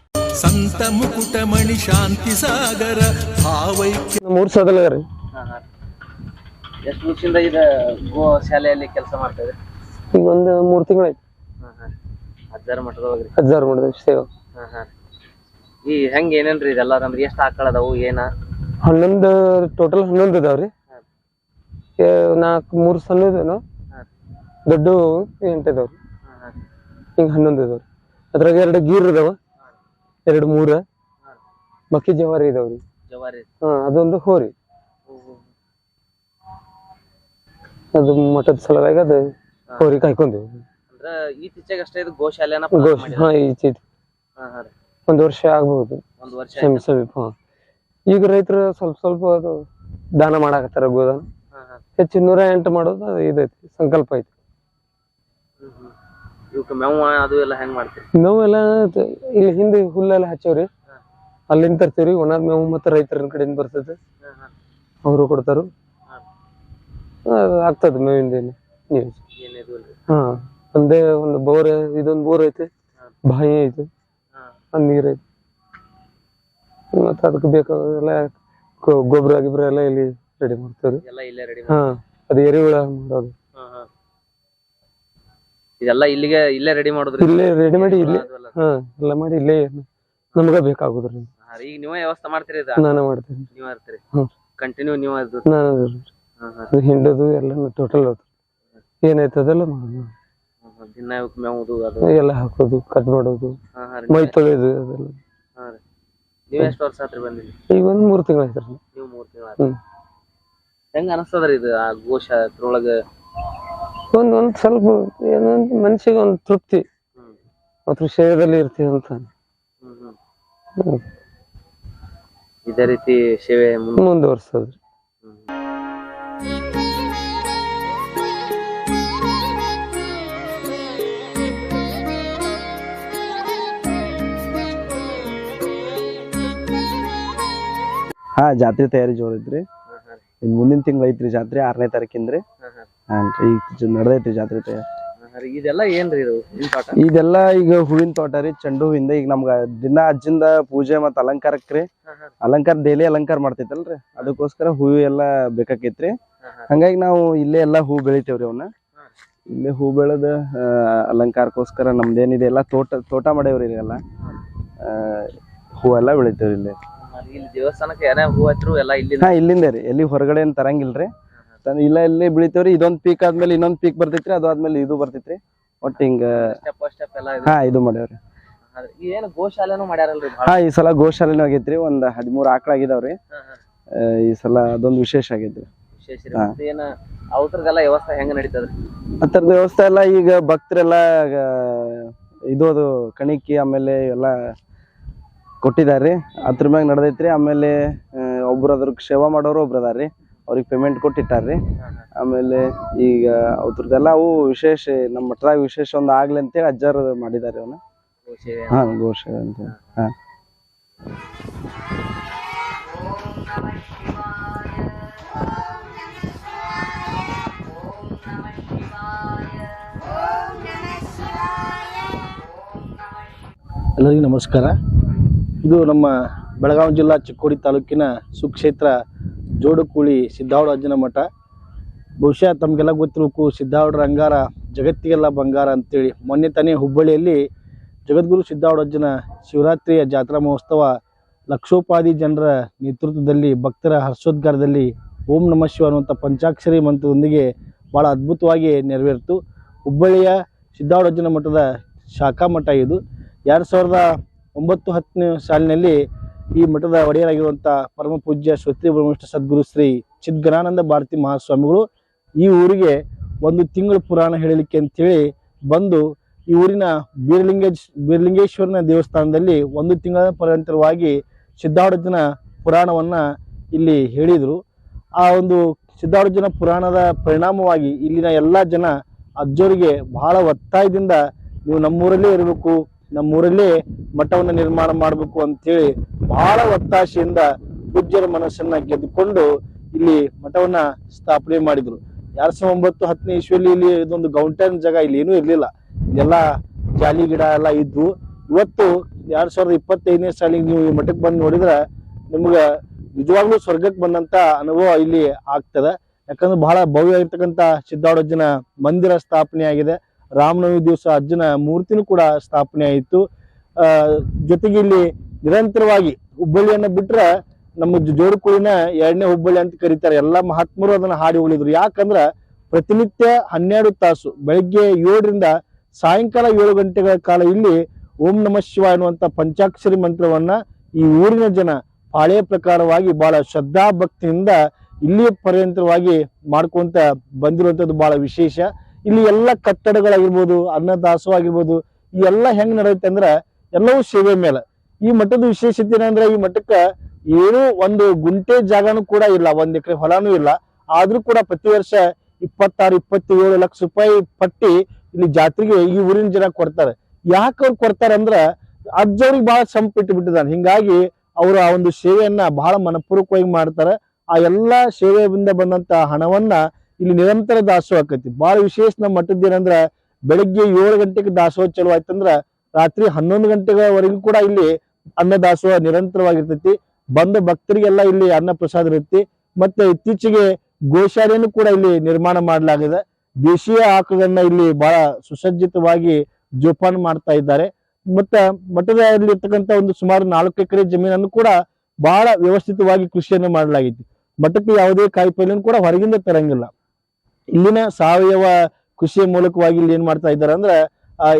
ಸಂತ ಮುಕುಟಮಣಿ ಶಾಂತಿ ಸಾಗರ ಭಾವೈಕ್ಯ ಮೂರ್ ಸದಲ ರೀ. ಎಷ್ಟು ವರ್ಷದಿಂದ ಇದ ಗೋ ಶಾಲೆಯಲ್ಲಿ ಕೆಲಸ ಮಾಡ್ತಾ ಇದ್ರಿ? ಈಗ ಒಂದು ಮೂರು ತಿಂಗಳಾಯ್ತು. ಹಜಾರ್ ಮಠದೊಳಗ್ರಿ ಹಜಾರ್ ಮಠದ ಸೇವಾ. ಹಾ ಹಾ. ಈ ಹೆಂಗೆ ಏನೇನ್ರಿ ಇದೆಲ್ಲ ಅಂದ್ರೆ ಎಷ್ಟು ಆಕಳ ಅದಾವು ಏನ? ಹನ್ನೊಂದು ಟೋಟಲ್ ಹನ್ನೊಂದು ಅದಾವ್ರಿ ನಾಲ್ಕು ಮೂರು ಸಣ್ಣ ಇದಾವ ದೊಡ್ಡ ಎಂಟು ಇದಾವ್ರಿ ಹಿಂಗ ಹನ್ನೊಂದು ಇದಾವ್ರಿ ಅದ್ರಾಗ ಎರಡು ಗೀರ್ ಇದಾವ ಎರಡು ಮೂರ. ಮಕ್ಕಿ ಜವಾರಿ ಇದಾವ್ರಿ ಜವಾರಿ. ಹಾ ಅದೊಂದು ಹೋರಿ. ಅದು ಮಠದ ಸಲುವಾಗಿ ಅದು ಅವ್ರಿಗೆ ಕಾಯ್ಕೊಂಡೇವು. ಅಂದ್ರ ಈಚೆಗೆ ಅಷ್ಟೇ ಇದು ಗೋಶಾಲೆನ ಗೋಶ್ ಹಾ ಈಚೆ ಐತಿ. ಹಾ ಹಾ ರೀ. ಒಂದ್ ವರ್ಷ ಆಗ್ಬಹುದು ಒಂದ್ ವರ್ಷ ಸಮೀಪ ಸಮೀಪ ಹಾ ಈಗ ರೈತರು ಸ್ವಲ್ಪ ಸ್ವಲ್ಪ ಅದು ದಾನ ಮಾಡಾಕತ್ತಾರ ಗೋದಾನ. ಹಾ ಹಾ. ಹೆಚ್ಚು ನೂರ ಎಂಟು ಮಾಡೋದು ಅದು ಇದೈತಿ ಸಂಕಲ್ಪ ಐತಿ. ಮೇವು ಅದು ಎಲ್ಲ ಹೆಂಗ್ ಮಾಡ್ತೀರಿ? ಮೇವು ತ- ಇಲ್ಲಿ ಹಿಂದೆ ಹುಲ್ಲೆಲ್ಲ ಹಚ್ಚವ್ರಿ. ಅಲ್ಲಿಂದ ತರ್ತೀವ್ರಿ ಒಣ ಮೇವು ಮತ್ತೆ ರೈತರ ಕಡೆಯಿಂದ ಬರ್ತೈತೆ. ಅವರು ಕೊಡ್ತಾರು. ಆಗ್ತದ ಮೇವಿಂದ ಹಾ ಒಂದೇ ಒಂದು ಬೋರ್ ಇದೊಂದು ಬೋರ್ ಐತೆ. ಬಾಯಿ ಐತೆ. ಒಂದ್ ನೀರ್ ಐತಿ. ಮತ್ತೆ ಅದಕ್ಕೆ ಬೇಕಾಗಲ್ಲ ಗೊಬ್ಬರ ಗಿಬ್ರ ಎಲ್ಲ ಇಲ್ಲಿ ರೆಡಿ ಮಾಡ್ತೇವ್ರಿ. ಎಲ್ಲ ಇಲ್ಲೇ ರೆಡಿ ಹಾ ಅದು ಎರೆಹುಳ ಮಾಡೋದು. ಇದೆಲ್ಲ ಇಲ್ಲಿಗೆ ಇಲ್ಲೇ ರೆಡಿ ಮಾಡೋದ್ರಿ ಇಲ್ಲೇ ರೆಡಿ ಮಾಡಿ ಇಲ್ಲೇ ಹಾ ಎಲ್ಲ ಮಾಡಿ ಇಲ್ಲೇ ನಮಗ ಬೇಕಾಗುದ್ರಿ ಈಗ ನೀವೇ ವ್ಯವಸ್ಥೆ ಮಾಡ್ತೀರಿ ನಾನು ಮಾಡ್ತೀನಿ. ನೀವ್ ಇರ್ತೀರಿ. ಕಂಟಿನ್ಯೂ ನೀವು ನಾನು ಅದು ಹಿಂಡೋದು ಎಲ್ಲಾನು ಟೋಟಲ್ ಏನಾಯ್ತದಲ್ಲ ಅದೆಲ್ಲ ಮಾಡೋದು. ದಿನ ಇವಕ್ಕೆ ಮೇವುದು ಅದು. ಎಲ್ಲ ಹಾಕೋದು ಕಟ್ ಮಾಡೋದು ಹಾ ಹಾ ರೀ. ಮೈ ತೊಳೆಯೋದು ಅದೆಲ್ಲ. ಹಾ ರೀ. ನೀವ್ ಎಷ್ಟು ವರ್ಷ ಆತ್ರಿ ಬಂದಿಲ್ಲ ಈಗ ಒಂದ್ ಮೂರ್ ತಿಂಗಳು ಆಯ್ತು ನೀವು ಮೂರ್ ತಿಂಗಳ ಹ್ಮ್. ಹೆಂಗ ಅನಸ್ತದ್ರಿ ಇದು ಆ ಗೋಶ ಅದ್ರೊಳಗ? ಒಂದ್ ಒಂದ್ ಸ್ವಲ್ಪ ಏನೊಂದ್ ಮನ್ಸಿಗೆ ಒಂದ್ ತೃಪ್ತಿ. ಅದ್ರ ಶರೀರದಲ್ಲಿ ಇರ್ತೀವಿ ಅಂತ. ಹ್ಮ್ ಹ್ಮ್. ಹ್ಮ್. ಇದೇ ರೀತಿ ಸೇವೆ ಮುಂದ್ ಮುಂದುವರ್ಸೋದ್ರಿ ಹಾ ಜಾತ್ರೆ ತಯಾರಿ ಜೋರ್ ಐತ್ರಿ. ಇನ್ ಮುಂದಿನ ತಿಂಗಳು ಐತ್ರಿ ಜಾತ್ರೆ ಆರನೇ ತಾರೀಕಿಂದ್ರಿ ಹಾನ್ರಿ ಈಗ ನಡ್ದೈತ್ರಿ ಜಾತ್ರೆ ತಯಾರಿ. ಇದೆಲ್ಲ ಏನ್ರಿ ಇದು ನಿಮ್ ತೋಟ? ಇದೆಲ್ಲ ಈಗ ಹೂವಿನ ತೋಟ ರೀ ಚೆಂಡು ಹೂವಿಂದ. ಈಗ ನಮ್ಗ ದಿನ ಅಜ್ಜಿಂದ ಪೂಜೆ ಮತ್ತ ಅಲಂಕಾರಕ್ ರೀ. ಹಾ ಹಾ ಅಲಂಕಾರ ಡೈಲಿ ಅಲಂಕಾರ ಮಾಡ್ತೈತಲ್ರಿ. ಅದಕ್ಕೋಸ್ಕರ ಹೂವು ಎಲ್ಲಾ ಬೇಕಾಕೈತ್ರಿ. ಹಂಗಾಗಿ ನಾವು ಇಲ್ಲೇ ಎಲ್ಲಾ ಹೂ ಬೆಳಿತೇವ್ರಿ ಅವನ್ನ ಇಲ್ಲೇ ಹೂ ಬೆಳೆದ ಅಲಂಕಾರಕ್ಕೋಸ್ಕರ ನಮ್ದೇನಿದೆ ಎಲ್ಲಾ ತೋಟ ತೋಟ ಮಾಡೇವ್ರಿ ಇಲ್ಲೆಲ್ಲ. ಹೂವೆಲ್ಲ ಹೂ ಎಲ್ಲಾ ಬೆಳಿತೇವ್ರಿ ಇಲ್ಲೇ. ಇಲ್ಲಿ ದೇವಸ್ಥಾನಕ್ಕೆ ಏನೇ ಹೂ ಹಚ್ರು ಎಲ್ಲ ಇಲ್ಲಿ ಹಾ ಇಲ್ಲಿಂದ ರೀ. ಎಲ್ಲಿ ಹೊರಗಡೆ ಏನ್ ತರಂಗಿಲ್ರಿ ತಂದ್ ಇಲ್ಲ ಇಲ್ಲಿ ಬೆಳಿತೇವ್ರಿ. ಇದೊಂದ್ ಪೀಕ್ ಆದ್ಮೇಲೆ ಇನ್ನೊಂದ್ ಪೀಕ್ ಬರ್ತೈತ್ರಿ. ಅದಾದ್ಮೇಲೆ ಇದು ಬರ್ತೈತ್ರಿ. ಒಟ್ಟ ಹಿಂಗ ಸ್ಟೆಪ್ ಸ್ಟೆಪ್ ಎಲ್ಲ ಇದು. ಹಾ ಇದು ಮಾಡ್ಯಾವ್ರಿ. ಏನು ಗೋಶಾಲೆನೂ ಮಾಡ್ಯಾರಲ್ರಿ ಭಾಳ? ಹಾ ಈ ಸಲ ಗೋಶಾಲೆನೂ ಆಗೈತ್ರಿ. ಒಂದ್ ಹದಿಮೂರ್ ಆಕಳ ಆಗಿದಾವ್ರಿ. ಆ, ಈ ಸಲ ಅದೊಂದು ವಿಶೇಷ ಆಗೈತ್ರಿ. ವಿಶೇಷ ರೀ. ಅವ್ರದ್ದೆಲ್ಲ ವ್ಯವಸ್ಥೆ ಹೆಂಗ ನಡೀತದ್ರಿ? ಮತ್ತದ ವ್ಯವಸ್ಥೆ ಎಲ್ಲ ಈಗ ಭಕ್ತರೆಲ್ಲ ಆ, ಇದು ಅದು ಕಣಿಕಿ ಆಮೇಲೆ ಎಲ್ಲ ಕೊಟ್ಟಿದಾರ್ರಿ ಅದ್ರ ಮ್ಯಾಗ ನಡ್ದೈತ್ರಿ. ಆಮೇಲೆ ಒಬ್ರು ಅದ್ರ ಸೇವಾ ಮಾಡೋರು ಒಬ್ರು ಅದಾರ್ರಿ. ಅವ್ರಿಗೆ ಪೇಮೆಂಟ್ ಕೊಟ್ಟಿಟ್ಟಾರ್ರಿ. ಆಮೇಲೆ ಈಗ ಅವ್ರದ್ದೆಲ್ಲ ಅವು ವಿಶೇಷ ನಮ್ಮ ಮಠದಾಗ ವಿಶೇಷ ಒಂದ್ ಆಗ್ಲಿ ಅಂತೇಳಿ ಅಜ್ಜಾರ್ ಮಾಡಿದಾರೆ ಅವನ್ನ ಗೋಶಾಲೆ ಹಾ ಘೋಷ ಅಂತ ಹಾ. ಎಲ್ಲರಿಗೂ ನಮಸ್ಕಾರ. ಇದು ನಮ್ಮ ಬೆಳಗಾವಿ ಜಿಲ್ಲಾ ಚಿಕ್ಕೋಡಿ ತಾಲೂಕಿನ ಸುಕ್ಷೇತ್ರ ಜೋಡುಕುಳಿ ಸಿದ್ದಾವಡ ಅಜ್ಜನ ಮಠ. ಬಹುಶಃ ತಮಗೆಲ್ಲ ಗೊತ್ತಿರಬೇಕು ಸಿದ್ದಾವಡರ ಅಂಗಾರ ಜಗತ್ತಿಗೆಲ್ಲ ಬಂಗಾರ ಅಂತೇಳಿ. ಮೊನ್ನೆ ತಾನೇ ಹುಬ್ಬಳ್ಳಿಯಲ್ಲಿ ಜಗದ್ಗುರು ಸಿದ್ದಾವಡ ಅಜ್ಜನ ಶಿವರಾತ್ರಿಯ ಜಾತ್ರಾ ಮಹೋತ್ಸವ ಲಕ್ಷೋಪಾದಿ ಜನರ ನೇತೃತ್ವದಲ್ಲಿ, ಭಕ್ತರ ಹರ್ಷೋದ್ಗಾರದಲ್ಲಿ ಓಂ ನಮಃ ಶಿವ ಅನ್ನುವಂಥ ಪಂಚಾಕ್ಷರಿ ಮಂತ್ರದೊಂದಿಗೆ ಭಾಳ ಅದ್ಭುತವಾಗಿ ನೆರವೇರಿತು. ಹುಬ್ಬಳ್ಳಿಯ ಸಿದ್ದಾವಡಜ್ಜನ ಮಠದ ಶಾಖಾ ಮಠ ಇದು. ಎರಡು ಸಾವಿರದ ಒಂಬತ್ತು ಹತ್ತನೇ ಸಾಲಿನಲ್ಲಿ ಈ ಮಠದ ಒಡೆಯರಾಗಿರುವಂಥ ಪರಮ ಪೂಜ್ಯ ಶ್ರೋತ್ರಿ ಬ್ರಹ್ಮಿಷ್ಠ ಸದ್ಗುರು ಶ್ರೀ ಚಿದ್ಗನಾನಂದ ಭಾರತಿ ಮಹಾಸ್ವಾಮಿಗಳು ಈ ಊರಿಗೆ ಒಂದು ತಿಂಗಳು ಪುರಾಣ ಹೇಳಲಿಕ್ಕೆ ಅಂತೇಳಿ ಬಂದು ಈ ಊರಿನ ಬೀರಲಿಂಗೇಶ್ ಬೀರಲಿಂಗೇಶ್ವರನ ದೇವಸ್ಥಾನದಲ್ಲಿ ಒಂದು ತಿಂಗಳ ಪರ್ಯಂತರವಾಗಿ ಸಿದ್ಧಾರ್ಜುನ ಪುರಾಣವನ್ನ ಇಲ್ಲಿ ಹೇಳಿದರು. ಆ ಒಂದು ಸಿದ್ಧಾರ್ಜುನ ಪುರಾಣದ ಪರಿಣಾಮವಾಗಿ ಇಲ್ಲಿನ ಎಲ್ಲ ಜನ ಅಜ್ಜೋರಿಗೆ ಬಹಳ ಒತ್ತಾಯದಿಂದ ನೀವು ನಮ್ಮೂರಲ್ಲೇ ಇರಬೇಕು ನಮ್ಮೂರಲ್ಲೇ ಮಠವನ್ನು ನಿರ್ಮಾಣ ಮಾಡಬೇಕು ಅಂತೇಳಿ ಬಹಳ ಒತ್ತಾಸೆಯಿಂದ ಪೂಜ್ಯರ ಮನಸ್ಸನ್ನ ಗೆದ್ದುಕೊಂಡು ಇಲ್ಲಿ ಮಠವನ್ನ ಸ್ಥಾಪನೆ ಮಾಡಿದ್ರು. ಎರಡ್ ಸಾವಿರದ ಒಂಬತ್ತು ಹತ್ತನೇ ಇಸ್ವಿಯಲ್ಲಿ ಇಲ್ಲಿ ಇದೊಂದು ಗೌಂಟನ್ ಜಾಗ ಇಲ್ಲಿ ಏನೂ ಇರಲಿಲ್ಲ. ಇದೆಲ್ಲ ಜಾಲಿ ಗಿಡ ಎಲ್ಲ ಇದ್ವು ಇವತ್ತು ಎರಡ್ ಸಾವಿರದ ಇಪ್ಪತ್ತೈದನೇ ಸಾಲಿಗೆ ನೀವು ಈ ಮಠಕ್ಕೆ ಬಂದು ನೋಡಿದ್ರೆ ನಿಮ್ಗೆ ನಿಜವಾಗ್ಲೂ ಸ್ವರ್ಗಕ್ಕೆ ಬಂದಂತ ಅನುಭವ ಇಲ್ಲಿ ಆಗ್ತದೆ. ಯಾಕಂದ್ರೆ ಬಹಳ ಭವ್ಯ ಆಗಿರ್ತಕ್ಕಂಥ ಸಿದ್ದಾವಡಜ್ಜನ ಮಂದಿರ ಸ್ಥಾಪನೆ ಆಗಿದೆ ರಾಮನವಮಿ ದಿವಸ ಅಜ್ಜನ ಮೂರ್ತಿನೂ ಕೂಡ ಸ್ಥಾಪನೆ ಆಯಿತು. ಜೊತೆಗೆ ಇಲ್ಲಿ ನಿರಂತರವಾಗಿ ಹುಬ್ಬಳ್ಳಿಯನ್ನು ಬಿಟ್ರೆ ನಮ್ಮ ಜೋಡಕುಳಿನ ಎರಡನೇ ಹುಬ್ಬಳ್ಳಿ ಅಂತ ಕರೀತಾರೆ. ಎಲ್ಲ ಮಹಾತ್ಮರು ಅದನ್ನ ಹಾಡಿ ಉಳಿದ್ರು ಯಾಕಂದ್ರೆ ಪ್ರತಿನಿತ್ಯ ಹನ್ನೆರಡು ತಾಸು ಬೆಳಗ್ಗೆ ಏಳರಿಂದ ಸಾಯಂಕಾಲ ಏಳು ಗಂಟೆಗಳ ಕಾಲ ಇಲ್ಲಿ ಓಂ ನಮ ಶಿವ ಎನ್ನುವಂತ ಪಂಚಾಕ್ಷರಿ ಮಂತ್ರವನ್ನ ಈ ಊರಿನ ಜನ ಪಾಳೆಯ ಪ್ರಕಾರವಾಗಿ ಬಹಳ ಶ್ರದ್ಧಾ ಭಕ್ತಿಯಿಂದ ಇಲ್ಲಿ ಪರ್ಯಂತರವಾಗಿ ಮಾಡ್ಕೊಂತ ಬಂದಿರುವಂತದ್ದು ಬಹಳ ವಿಶೇಷ. ಇಲ್ಲಿ ಎಲ್ಲ ಕಟ್ಟಡಗಳಾಗಿರ್ಬೋದು ಅನ್ನದಾಸೋಹ ಆಗಿರ್ಬೋದು ಈ ಎಲ್ಲ ಹೆಂಗ್ ನಡೆಯುತ್ತೆ ಅಂದ್ರೆ ಎಲ್ಲವೂ ಸೇವೆ ಮೇಲೆ. ಈ ಮಠದ ವಿಶೇಷತೆ ಏನಂದ್ರೆ ಈ ಮಠಕ್ಕ ಏನು ಒಂದು ಗುಂಟೆ ಜಾಗನೂ ಕೂಡ ಇಲ್ಲ, ಒಂದ್ ಎಕರೆ ಹೊಲಾನೂ ಇಲ್ಲ. ಆದ್ರೂ ಕೂಡ ಪ್ರತಿ ವರ್ಷ ಇಪ್ಪತ್ತಾರು, ಇಪ್ಪತ್ತೇಳು ಲಕ್ಷ ರೂಪಾಯಿ ಪಟ್ಟಿ ಇಲ್ಲಿ ಜಾತ್ರೆಗೆ ಈ ಊರಿನ ಜನ ಕೊಡ್ತಾರೆ. ಯಾಕೆ ಅವ್ರು ಕೊಡ್ತಾರೆ ಅಂದ್ರೆ ಅಜ್ಜವ್ರಿಗೆ ಬಹಳ ಸಂಪಿಟ್ಟು ಬಿಟ್ಟಿದ್ದಾನೆ ಹಿಂಗಾಗಿ ಅವರು ಆ ಒಂದು ಸೇವೆಯನ್ನ ಬಹಳ ಮನಪೂರ್ವಕವಾಗಿ ಮಾಡ್ತಾರೆ. ಆ ಎಲ್ಲಾ ಸೇವೆಯಿಂದ ಬಂದಂತ ಹಣವನ್ನ ಇಲ್ಲಿ ನಿರಂತರ ದಾಸೋಹ ಆಕೈತಿ. ಬಹಳ ವಿಶೇಷ ನಮ್ಮ ಮಠದ ಏನಂದ್ರ ಬೆಳಗ್ಗೆ ಏಳು ಗಂಟೆಗೆ ದಾಸೋಹ ಚಲೋ ಆಯ್ತಂದ್ರ ರಾತ್ರಿ ಹನ್ನೊಂದು ಗಂಟೆಗಳವರೆಗೂ ಕೂಡ ಇಲ್ಲಿ ಅನ್ನ ದಾಸೋಹ ನಿರಂತರವಾಗಿರ್ತೈತಿ. ಬಂದ ಭಕ್ತರಿಗೆಲ್ಲ ಇಲ್ಲಿ ಅನ್ನ ಪ್ರಸಾದ ಇರುತ್ತೆ. ಮತ್ತೆ ಇತ್ತೀಚೆಗೆ ಗೋಶಾಲೆಯನ್ನು ಕೂಡ ಇಲ್ಲಿ ನಿರ್ಮಾಣ ಮಾಡಲಾಗಿದೆ. ದೇಶೀಯ ಆಕಳನ್ನ ಇಲ್ಲಿ ಬಹಳ ಸುಸಜ್ಜಿತವಾಗಿ ಜೋಪಾನ ಮಾಡ್ತಾ ಇದ್ದಾರೆ. ಮತ್ತ ಮಠದಲ್ಲಿ ಇರ್ತಕ್ಕಂಥ ಒಂದು ಸುಮಾರು ನಾಲ್ಕು ಎಕರೆ ಜಮೀನನ್ನು ಕೂಡ ಬಹಳ ವ್ಯವಸ್ಥಿತವಾಗಿ ಕೃಷಿಯನ್ನು ಮಾಡಲಾಗಿತ್ತು ಮಠಕ್ಕೆ ಯಾವುದೇ ಕಾಯಿಪಲ್ಯನ್ನು ಕೂಡ ಹೊರಗಿಂದ ತರಂಗಿಲ್ಲ. ಇಲ್ಲಿನ ಸಾವಯವ ಕೃಷಿಯ ಮೂಲಕವಾಗಿ ಇಲ್ಲಿ ಏನು ಮಾಡ್ತಾ ಇದ್ದಾರೆ ಅಂದ್ರೆ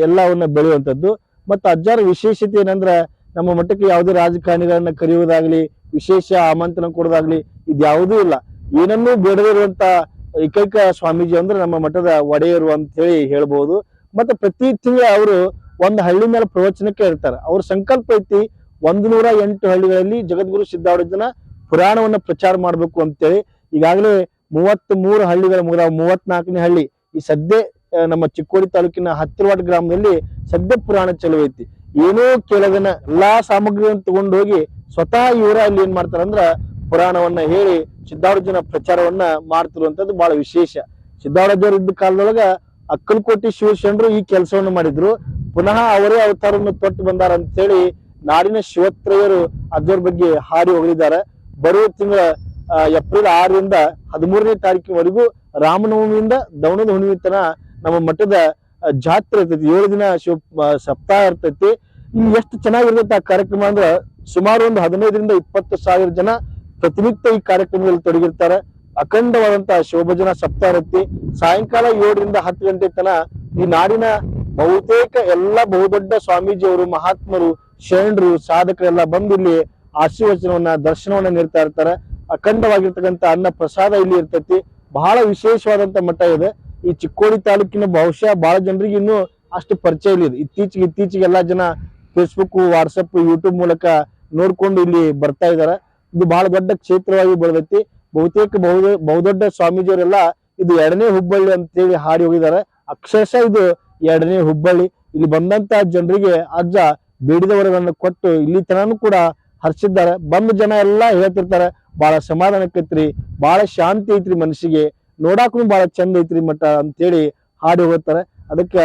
ಎಲ್ಲವನ್ನ ಬೆಳೆಯುವಂಥದ್ದು. ಮತ್ತು ಅಜ್ಜಾರ ವಿಶೇಷತೆ ಏನಂದ್ರೆ, ನಮ್ಮ ಮಟ್ಟಕ್ಕೆ ಯಾವುದೇ ರಾಜಕಾರಣಿಗಳನ್ನ ಕರೆಯುವುದಾಗ್ಲಿ, ವಿಶೇಷ ಆಮಂತ್ರಣ ಕೊಡೋದಾಗ್ಲಿ ಇದ್ಯಾವುದೂ ಇಲ್ಲ. ಏನನ್ನೂ ಬೇಡದಿರುವಂತ ಏಕೈಕ ಸ್ವಾಮೀಜಿ ಅಂದ್ರೆ ನಮ್ಮ ಮಠದ ಒಡೆಯರು ಅಂತ ಹೇಳಿ ಹೇಳ್ಬಹುದು ಮತ್ತೆ ಪ್ರತಿ ತಿಂಗಳು ಅವರು ಒಂದು ಹಳ್ಳಿ ಮೇಲೆ ಪ್ರವಚನಕ್ಕೆ ಇರ್ತಾರೆ. ಅವ್ರ ಸಂಕಲ್ಪ ಐತಿ, ಒಂದು ನೂರ ಎಂಟು ಹಳ್ಳಿಗಳಲ್ಲಿ ಜಗದ್ಗುರು ಸಿದ್ಧಾರ್ಥನ ಪುರಾಣವನ್ನ ಪ್ರಚಾರ ಮಾಡಬೇಕು ಅಂತೇಳಿ ಈಗಾಗಲೇ ಮೂವತ್ತ್ ಮೂರು ಹಳ್ಳಿಗಳ ಮೂಲಕ ಮೂವತ್ನಾಲ್ಕನೇ ಹಳ್ಳಿ ಈ ಸದ್ಯ ನಮ್ಮ ಚಿಕ್ಕೋಡಿ ತಾಲೂಕಿನ ಹತ್ತಿರವಾಡ ಗ್ರಾಮದಲ್ಲಿ ಸದ್ಯ ಪುರಾಣ ಚಲೋ ಐತಿ. ಏನೋ ಕೇಳದನ ಎಲ್ಲಾ ಸಾಮಗ್ರಿಗಳನ್ನ ತಗೊಂಡು ಹೋಗಿ ಸ್ವತಃ ಇವರ ಅಲ್ಲಿ ಏನ್ ಮಾಡ್ತಾರಂದ್ರ ಪುರಾಣವನ್ನ ಹೇಳಿ ಸಿದ್ಧಾರ್ಜುನ ಪ್ರಚಾರವನ್ನ ಮಾಡ್ತಿರುವಂತದ್ದು ಬಹಳ ವಿಶೇಷ. ಸಿದ್ಧಾರ್ಜರ್ ಇದ್ದ ಕಾಲದೊಳಗ ಅಕ್ಕಲಕೋಟಿ ಶಿವಶರಣರು ಈ ಕೆಲಸವನ್ನು ಮಾಡಿದ್ರು. ಪುನಃ ಅವರೇ ಅವತಾರವನ್ನು ತೊಟ್ಟು ಬಂದಾರ ಅಂತ ಹೇಳಿ ನಾಡಿನ ಶಿವತ್ರಯರು ಅದರ ಬಗ್ಗೆ ಹಾರಿ ಹೊಗಳಿದ್ದಾರೆ ಬರುವ ತಿಂಗಳ ಏಪ್ರಿಲ್ ಆರರಿಂದ ಹದಿಮೂರನೇ ತಾರೀಕಿನವರೆಗೂ ರಾಮನವಮಿಯಿಂದ ದವಣದ ಹುಣ್ಣಿಮೆ ತನ ನಮ್ಮ ಮಠದ ಜಾತ್ರೆ ಇರ್ತೈತಿ. ಏಳು ದಿನ ಶಿವ ಸಪ್ತಾಹ ಇರ್ತೈತಿ. ಇಲ್ಲಿ ಎಷ್ಟು ಚೆನ್ನಾಗಿರ್ತೈತಿ ಆ ಕಾರ್ಯಕ್ರಮ ಅಂದ್ರೆ ಸುಮಾರು ಒಂದು ಹದಿನೈದರಿಂದ ಇಪ್ಪತ್ತು ಸಾವಿರ ಜನ ಪ್ರತಿನಿತ್ಯ ಈ ಕಾರ್ಯಕ್ರಮದಲ್ಲಿ ತೊಡಗಿರ್ತಾರೆ. ಅಖಂಡವಾದಂತಹ ಶಿವಭಜನ ಸಪ್ತಾಹ ಇರುತ್ತೆ. ಸಾಯಂಕಾಲ ಏಳರಿಂದ ಹತ್ತು ಗಂಟೆ ತನ ಈ ನಾಡಿನ ಬಹುತೇಕ ಎಲ್ಲ ಬಹುದೊಡ್ಡ ಸ್ವಾಮೀಜಿಯವರು, ಮಹಾತ್ಮರು, ಶರಣರು, ಸಾಧಕರೆಲ್ಲ ಬಂದು ಇಲ್ಲಿ ಆಶೀರ್ವಚನವನ್ನ, ದರ್ಶನವನ್ನ ನೀಡ್ತಾ ಇರ್ತಾರೆ. ಅಖಂಡವಾಗಿರ್ತಕ್ಕಂಥ ಅನ್ನ ಪ್ರಸಾದ ಇಲ್ಲಿ ಇರ್ತೈತಿ. ಬಹಳ ವಿಶೇಷವಾದಂತ ಮಠ ಇದೆ. ಈ ಚಿಕ್ಕೋಡಿ ತಾಲೂಕಿನ ಬಹುಶಃ ಬಹಳ ಜನರಿಗೆ ಇನ್ನೂ ಅಷ್ಟು ಪರಿಚಯ ಇಲ್ಲ ಇದು. ಇತ್ತೀಚೆಗೆ ಇತ್ತೀಚೆಗೆ ಎಲ್ಲಾ ಜನ ಫೇಸ್ಬುಕ್ ವಾಟ್ಸಪ್ ಯೂಟ್ಯೂಬ್ ಮೂಲಕ ನೋಡ್ಕೊಂಡು ಇಲ್ಲಿ ಬರ್ತಾ ಇದ್ದಾರೆ ಇದು ಬಹಳ ದೊಡ್ಡ ಕ್ಷೇತ್ರವಾಗಿ ಬೆಳೆದೈತಿ. ಬಹುತೇಕ ಬಹು ಬಹುದೊಡ್ಡ ಸ್ವಾಮೀಜಿಯವರೆಲ್ಲ ಇದು ಎರಡನೇ ಹುಬ್ಬಳ್ಳಿ ಅಂತೇಳಿ ಹಾಡಿ ಹೋಗಿದ್ದಾರೆ. ಅಕ್ಷರಶಃ ಇದು ಎರಡನೇ ಹುಬ್ಬಳ್ಳಿ. ಇಲ್ಲಿ ಬಂದಂತ ಜನರಿಗೆ ಅಜ್ಜ ಬೇಡಿದವರನ್ನು ಕೊಟ್ಟು ಇಲ್ಲಿ ತನನು ಕೂಡ ಹರ್ಷಿದ್ದಾರೆ. ಬಂದ ಜನ ಎಲ್ಲಾ ಹೇಳ್ತಿರ್ತಾರೆ ಬಹಳ ಸಮಾಧಾನಕ್ಕೈತ್ರಿ ಬಹಳ ಶಾಂತಿ ಐತ್ರಿ ಮನಸ್ಸಿಗೆ. ನೋಡಾಕು ಬಹಳ ಚಂದ ಐತ್ರಿ ಮಠ ಅಂತೇಳಿ ಹಾಡಿ ಹೋಗ್ತಾರೆ. ಅದಕ್ಕೆ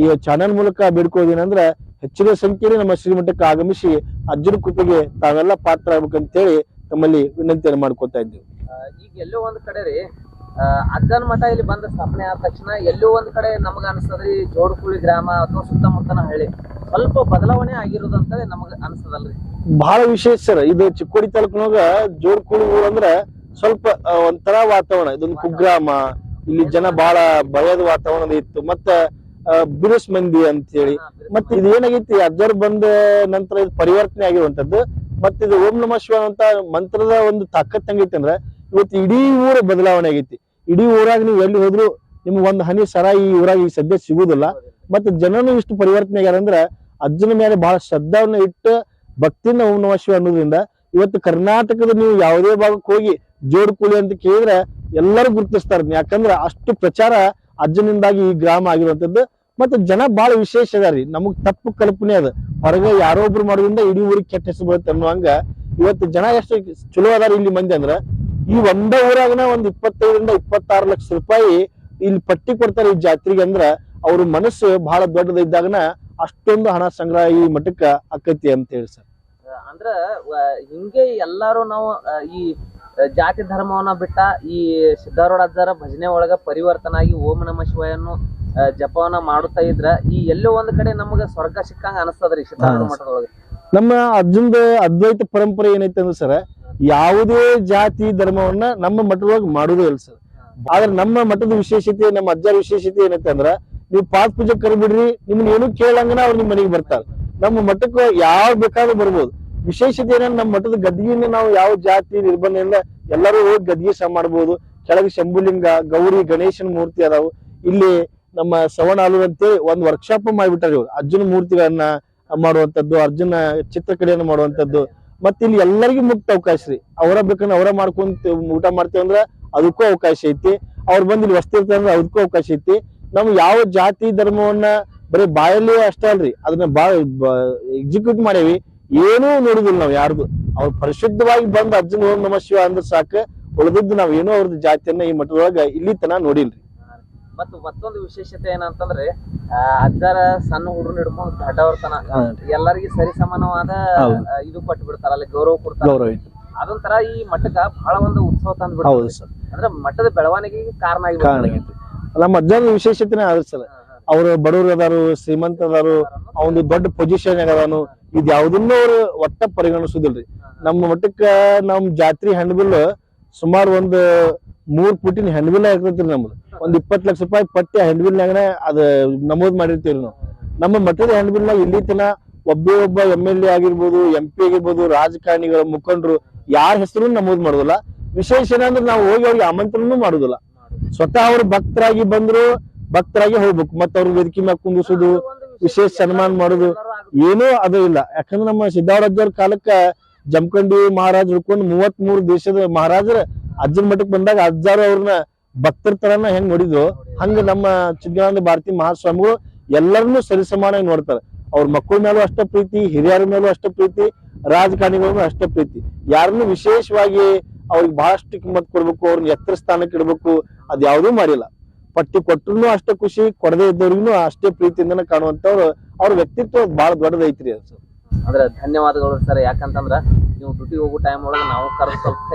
ಈ ಚಾನಲ್ ಮೂಲಕ ಬೇಡ್ಕೋದೇನಂದ್ರೆ ಹೆಚ್ಚಿನ ಸಂಖ್ಯೆಯಲ್ಲಿ ನಮ್ಮ ಶ್ರೀಮಠಕ್ಕೆ ಆಗಮಿಸಿ ಅಜ್ಜನ ಕೃಪೆಗೆ ತಾವೆಲ್ಲ ಪಾತ್ರ ಆಗ್ಬೇಕಂತೇಳಿ ತಮ್ಮಲ್ಲಿ ವಿನಂತಿಯನ್ನು ಮಾಡ್ಕೊತಾ ಇದ್ದೀವಿ. ಈಗ ಎಲ್ಲೋ ಒಂದ್ ಕಡೆ ರೀ ಅಜ್ಜನ ಮಠ ಇಲ್ಲಿ ಬಂದ ಸ್ಥಾಪನೆ ಆದ ತಕ್ಷಣ ಎಲ್ಲೋ ಒಂದ್ ಕಡೆ ನಮಗ ಅನಿಸ್ತದ್ರಿ ಜೋಡ್ಕುಳಿ ಗ್ರಾಮ ಅಥವಾ ಸುತ್ತಮುತ್ತನ ಹಳ್ಳಿ. ಸ್ವಲ್ಪ ಬದಲಾವಣೆ ಆಗಿರೋದಂತ ನಮಗ ಅನ್ಸ್ತದಲ್ರಿ ಬಹಳ ವಿಶೇಷ ಸರ್ ಇದು ಚಿಕ್ಕೋಡಿ ತಾಲೂಕಿನಾಗ ಜೋಡ್ಕುಳಿ ಅಂದ್ರೆ ಸ್ವಲ್ಪ ಒಂಥರ ವಾತಾವರಣ. ಇದೊಂದು ಕುಗ್ರಾಮ ಇಲ್ಲಿ ಜನ ಬಹಳ ಭಯದ ವಾತಾವರಣ ಇತ್ತು. ಮತ್ತ ಬಿರುಸ್ ಮಂದಿ ಅಂತ ಹೇಳಿ ಮತ್ತೆ ಇದು ಏನಾಗೈತಿ ಅಜ್ಜರ್ ಬಂದ ನಂತರ ಇದು ಪರಿವರ್ತನೆ ಆಗಿರುವಂತದ್ದು. ಮತ್ತೆ ಇದು ಓಂ ನಮ ಶಿವ ಅಂತ ಮಂತ್ರದ ಒಂದು ತಾಕತ್ ಹಂಗೈತಿ ಅಂದ್ರೆ ಇವತ್ತು ಇಡೀ ಊರ ಬದಲಾವಣೆ ಆಗೈತಿ. ಇಡೀ ಊರಾಗ ನೀವು ಎಲ್ಲಿ ಹೋದ್ರು ನಿಮ್ಗೆ ಒಂದು ಹನಿ ಸರ ಈ ಊರಾಗ ಈ ಸದ್ಯ ಸಿಗುದಿಲ್ಲ. ಮತ್ತೆ ಜನನು ಇಷ್ಟು ಪರಿವರ್ತನೆ ಆಗ್ಯಾರ ಅಂದ್ರೆ ಅಜ್ಜನ ಮೇಲೆ ಬಹಳ ಶ್ರದ್ಧಾವನ್ನ ಇಟ್ಟು ಭಕ್ತಿಯಿಂದ ಓಂ ನಮ ಅನ್ನೋದ್ರಿಂದ ಇವತ್ತು ಕರ್ನಾಟಕದ ನೀವು ಯಾವುದೇ ಭಾಗಕ್ಕೆ ಹೋಗಿ ಜೋಡ್ಕುಳಿ ಅಂತ ಕೇಳಿದ್ರೆ ಎಲ್ಲರೂ ಗುರುತಿಸ್ತಾರ ಯಾಕಂದ್ರೆ ಅಷ್ಟು ಪ್ರಚಾರ ಅಜ್ಜನಿಂದಾಗಿ ಈ ಗ್ರಾಮ ಆಗಿರುವಂತದ್ದು ಮತ್ತೆ ಜನ ಬಹಳ ವಿಶೇಷ ಅದಾರಿ ನಮಗ್ ತಪ್ಪು ಕಲ್ಪನೆ ಅದ. ಹೊರಗೆ ಯಾರೋ ಒಬ್ರು ಮಾಡೋದ್ರಿಂದ ಇಡೀ ಊರಿಗೆ ಕೆಟ್ಟ ಹೆಸರು ಬರುತ್ತೆ ಅನ್ನುವಂಗ ಇವತ್ತು ಜನ ಎಷ್ಟು ಚಲೋ ಅದಾರ ಇಲ್ಲಿ ಮಂದಿ ಅಂದ್ರ ಈ ಒಂದ ಊರಾಗನ ಒಂದ್ ಇಪ್ಪತ್ತೈದರಿಂದ ಇಪ್ಪತ್ತಾರು ಲಕ್ಷ ರೂಪಾಯಿ ಇಲ್ಲಿ ಪಟ್ಟಿ ಕೊಡ್ತಾರೆ ಈ ಜಾತ್ರೆಗೆ ಅಂದ್ರ ಅವ್ರ ಮನಸ್ಸು ಬಹಳ ದೊಡ್ಡದಿದ್ದಾಗನ ಅಷ್ಟೊಂದು ಹಣ ಸಂಗ್ರಹ ಈ ಮಠಕ್ಕ ಅಕ್ಕತಿ ಅಂತ ಹೇಳಿ ಸರ್ ಅಂದ್ರ ಹಿಂಗೆ ಎಲ್ಲಾರು ನಾವು ಈ ಜಾತಿ ಧರ್ಮವನ್ನ ಬಿಟ್ಟ ಈ ಸಿದ್ಧಾರೂಢ ಅಜ್ಜರ ಭಜನೆ ಒಳಗ ಪರಿವರ್ತನಾಗಿ ಓಂ ನಮ ಶಿವಯನ್ನು ಜಪವನ್ನ ಮಾಡುತ್ತಾ ಇದ್ರ ಈ ಎಲ್ಲೋ ಒಂದ್ ಕಡೆ ನಮಗ ಸ್ವರ್ಗ ಸಿಕ್ಕಂಗ ಅನಸ್ತದ್ರಿ ಸಿದ್ಧಾರೂಢ. ಮಠದೊಳಗ ನಮ್ಮ ಅರ್ಜುನ್ದ ಅದ್ವೈತ ಪರಂಪರೆ ಏನೈತೆ ಅಂದ್ರೆ ಸರ್ ಯಾವುದೇ ಜಾತಿ ಧರ್ಮವನ್ನ ನಮ್ಮ ಮಠದೊಳಗೆ ಮಾಡುದೇ ಇಲ್ಲ ಸರ್. ಆದ್ರೆ ನಮ್ಮ ಮಠದ ವಿಶೇಷತೆ, ನಮ್ಮ ಅಜ್ಜರ ವಿಶೇಷತೆ ಏನೈತೆ ಅಂದ್ರ ನೀವು ಪಾದ ಪೂಜೆ ಕರ್ಬಿಡ್ರಿ ನಿಮ್ನ ಏನು ಕೇಳಂಗನ ಅವ್ರು ನಿಮ್ ಮನೆಗೆ ಬರ್ತಾರ. ನಮ್ಮ ಮಠಕ್ಕೆ ಯಾವ ಬೇಕಾದ್ರೂ ಬರ್ಬೋದು. ವಿಶೇಷತೆ ಏನಂದ್ರೆ ನಮ್ಮ ಮಠದ ಗದ್ಗಿನ ನಾವು ಯಾವ ಜಾತಿ ನಿರ್ಬಂಧ ಇಲ್ಲ, ಎಲ್ಲರೂ ಹೋಗಿ ಗದ್ಗೆ ಸಹ ಮಾಡ್ಬೋದು. ಕೆಳಗೆ ಶಂಭುಲಿಂಗ, ಗೌರಿ, ಗಣೇಶನ ಮೂರ್ತಿ ಅದಾವು. ಇಲ್ಲಿ ನಮ್ಮ ಸವಣ ಅಂತೇಳಿ ಒಂದ್ ವರ್ಕ್ಶಾಪ್ ಮಾಡಿಬಿಟ್ಟಾರೆ ಇವ್ರು. ಅರ್ಜುನ ಮೂರ್ತಿಗಳನ್ನ ಮಾಡುವಂತದ್ದು ಅರ್ಜುನ ಚಿತ್ರಕಲೆಯನ್ನು ಮಾಡುವಂತದ್ದು ಮತ್ತೆ ಇಲ್ಲಿ ಎಲ್ಲರಿಗೂ ಮುಕ್ತ ಅವಕಾಶ ರೀ. ಅವರ ಬೇಕಂದ್ರೆ ಅವರ ಮಾಡ್ಕೊಂತ ಊಟ ಮಾಡ್ತೇವೆ ಅಂದ್ರ ಅದಕ್ಕೂ ಅವಕಾಶ ಐತಿ. ಅವ್ರು ಬಂದು ಇಲ್ಲಿ ವಸ್ತಿರ್ತಾರೆ ಅಂದ್ರೆ ಅದಕ್ಕೂ ಅವಕಾಶ ಐತಿ. ನಮ್ಗೆ ಯಾವ ಜಾತಿ ಧರ್ಮವನ್ನ ಬರೀ ಬಾಯಲ್ಲಿ ಅಷ್ಟೇ ಅಲ್ರಿ. ಅದನ್ನ ಬಾ ಎಕ್ಸಿಕ್ಯೂಟ್ ಮಾಡೇವಿ. ಏನೂ ನೋಡುದಿಲ್ಲ ನಾವು ಯಾರ್ದು. ಅವ್ರು ಪರಿಶುದ್ಧವಾಗಿ ಬಂದು ಅರ್ಜುನ್ ಓಂ ನಮ ಶಿವ ಅಂದ್ರೆ ಸಾಕ. ಉಳಿದದ್ದು ನಾವ್ ಏನೋ ಅವ್ರದ್ದು ಜಾತಿಯನ್ನ ಈ ಮಠದೊಳಗ ಇಲ್ಲಿ ತನ ನೋಡಿಲ್ರಿ. ಮತ್ತು ಮತ್ತೊಂದು ವಿಶೇಷತೆ ಏನಂತಂದ್ರೆ ಅಜ್ಜರ ಸಣ್ಣ ಹುಡುಗರು ಹಿಡ್ಕೊಂಡು ದೊಡ್ಡವ್ರ ತನ ಎಲ್ಲರಿಗೂ ಸರಿ ಸಮಾನವಾದ ಇದು ಕೊಟ್ಟು ಬಿಡ್ತಾರ ಅಲ್ಲಿ ಗೌರವ ಕೊಡ್ತಾರ. ಗೌರವ ಐತಿ. ಅದೊಂಥರ ಈ ಮಠಕ್ಕ ಬಹಳ ಒಂದು ಉತ್ಸವ ತಂದ್ ಹೌದು ಸರ್. ಅಂದ್ರೆ ಮಠದ ಬೆಳವಣಿಗೆಗೆ ಕಾರಣ ಆಗಿ ಕಾರಣ ಆಗೈತಿ ನಮ್ಮ ಅಜ್ಜನ ವಿಶೇಷತೆನೇ ಅದ ಸರ್ ಅವ್ರು ಬಡವರು ಅದಾರು ಶ್ರೀಮಂತ ಅದಾರು ಅವನು ದೊಡ್ಡ ಪೊಸಿಷನ್ ಅದಾನು ಇದ್ ಯಾವ್ದನ್ನೂ ಅವ್ರು ಒಟ್ಟ ಪರಿಗಣಿಸುದಿಲ್ರಿ. ನಮ್ಮ ಮಟ್ಟಕ್ಕ ನಮ್ ಜಾತ್ರಿ ಹಣ್ಣು ಸುಮಾರು ಒಂದ್ ಮೂರ್ ಫುಟಿನ ಹೆಂಡ್ವಿಲ್ ಇರ್ತೈತ್ರಿ ನಮ್ದು. ಒಂದ್ ಇಪ್ಪತ್ ಲಕ್ಷ ರೂಪಾಯಿ ಪಟ್ಟಿ ಹೆಣ್ಬಿಲ್ನಾಗನೆ ಅದ ನಮೂದ್ ಮಾಡಿರ್ತೀವಿ ನಾವು. ನಮ್ಮ ಮಠದ ಹೆಣ್ಬಿಲ್ನಾಗ ಇಲ್ಲಿ ತನ ಒಬ್ಬೇ ಒಬ್ಬ ಎಂ ಎಲ್ ಎ ಆಗಿರ್ಬೋದು ಎಂ ಪಿ ಆಗಿರ್ಬೋದು, ರಾಜಕಾರಣಿಗಳ ಮುಖಂಡರು ಯಾರ ಹೆಸರು ನಮೂದ್ ಮಾಡುದಿಲ್ಲ. ವಿಶೇಷ ಏನಂದ್ರೆ ನಾವು ಹೋಗಿ ಅವ್ರಿಗೆ ಆಮಂತ್ರಣ ಮಾಡುದಿಲ್ಲ. ಸ್ವತಃ ಅವ್ರು ಭಕ್ತರಾಗಿ ಬಂದ್ರು, ಭಕ್ತರಾಗಿ ಹೋಗ್ಬೇಕು. ಮತ್ತ ಅವ್ರ ವೇದಿಕೆ ಮ್ಯಾಗ ಕುಂದಿಸುದು ವಿಶೇಷ ಸನ್ಮಾನ ಮಾಡುದು, ಏನೂ ಅದು ಇಲ್ಲ. ಯಾಕಂದ್ರೆ ನಮ್ಮ ಸಿದ್ದಾವರಜ್ಜವ್ರ ಕಾಲಕ್ಕ ಜಮಖಂಡಿ ಮಹಾರಾಜ್ ಹಿಡ್ಕೊಂಡು ಮೂವತ್ ಮೂರು ದೇಶದ ಮಹಾರಾಜರ ಅಜ್ಜನ ಮಠಕ್ ಬಂದಾಗ ಅಜ್ಜಾರು ಅವ್ರನ್ನ ಭಕ್ತರ ತರನ ಹೆಂಗ್ ನೋಡಿದ್ರು, ಹಂಗ ನಮ್ಮ ಚಿದ್ಗಾನಂದ ಭಾರತಿ ಮಹಾಸ್ವಾಮಿಗಳು ಎಲ್ಲರನ್ನೂ ಸರಿಸಮಾನಾಗಿ ನೋಡ್ತಾರೆ. ಅವ್ರ ಮಕ್ಕಳ ಮೇಲೂ ಅಷ್ಟ ಪ್ರೀತಿ, ಹಿರಿಯರ ಮೇಲೂ ಅಷ್ಟ ಪ್ರೀತಿ ರಾಜಕಾರಣಿಗಳನ್ನೂ ಅಷ್ಟ ಪ್ರೀತಿ. ಯಾರನ್ನು ವಿಶೇಷವಾಗಿ ಅವ್ರಿಗೆ ಬಹಳಷ್ಟು ಕಿಮ್ಮತ್ ಕೊಡ್ಬೇಕು, ಅವ್ರನ್ನ ಎತ್ತರ ಸ್ಥಾನಕ್ಕೆ ಇಡಬೇಕು, ಅದ್ ಯಾವುದೂ ಮಾಡಿಲ್ಲ. ಪಟ್ಟಿ ಕೊಟ್ಟರು ಅಷ್ಟ ಖುಷಿ, ಕೊಡದೇ ಇದ್ದವ್ರಿಗೂ ಅಷ್ಟೇ ಪ್ರೀತಿಯಿಂದನೇ ಕಾಣುವಂತವ್ರು ಅವ್ರ ವ್ಯಕ್ತಿತ್ವ ಬಹಳ ದೊಡ್ಡದೈತ್ರಿ ಅದು. ಸರ್ ಅಂದ್ರೆ ಧನ್ಯವಾದಗಳು ಸರ್. ಯಾಕಂತಂದ್ರ ನೀವು ಡ್ಯೂಟಿ ಹೋಗೋ ಟೈಮ್ ಒಳಗೆ ನಾವು ಕರೆದು ಸ್ವಲ್ಪ